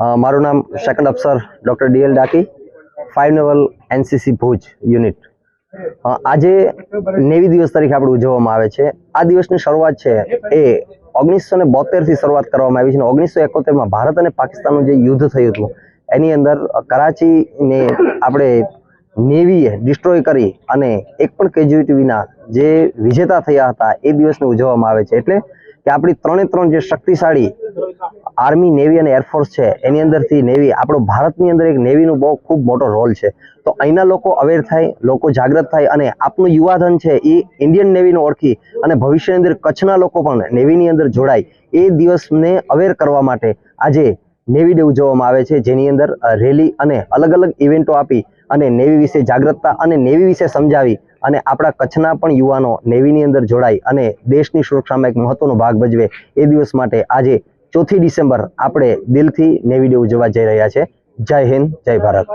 મારું નામ સેકન્ડ અફસર doctor DL ડાકી five level NCC Bhuj unit આજે નેવી દિવસ તરીકે આપણે ઉજવવામાં આવે છે. આ દિવસની શરૂઆત છે એ ઓગણીસો ને બોતેરથી શરૂઆત કરવામાં આવી છે અને ઓગણીસો એકોતેરમાં ભારત અને પાકિસ્તાનનું જે યુદ્ધ થયું હતું, એની અંદર કરાચીને આપણે નેવીએ ડિસ્ટ્રોય કરી અને એક પણ કેજ્યુલિટી વિના જે વિજેતા થયા હતા, એ દિવસને ઉજવવામાં આવે છે. એટલે કે આપણી ત્રણે ત્રણ જે શક્તિશાળી આર્મી નેવી અને એરફોર્સ છે. એની અંદરથી નેવી આપણો ભારતની અંદર એક નેવીનો બહુ ખૂબ મોટો રોલ છે. તો અહીંના લોકો અવેર થાય, લોકો જાગૃત થાય અને આપનું યુવાધન છે એ ઇન્ડિયન નેવીને ઓળખી અને ભવિષ્યની અંદર કચ્છના લોકો પણ નેવીની અંદર જોડાય એ દિવસને અવેર કરવા માટે આજે નેવી ડે ઉજવવામાં આવે છે. જેની અંદર રેલી અને અલગ અલગ ઇવેન્ટો આપી અને નેવી વિશે જાગૃતતા અને નેવી વિશે સમજાવી અને આપણા કચ્છના પણ યુવાનો નેવીની અંદર જોડાય અને દેશની સુરક્ષામાં એક મહત્વનો ભાગ ભજવે એ દિવસ માટે આજે ચોથી ડિસેમ્બર આપણે દિલથી નેવી ડે ઉજવવા જઈ રહ્યા છે. જય હિન્દ જય ભારત.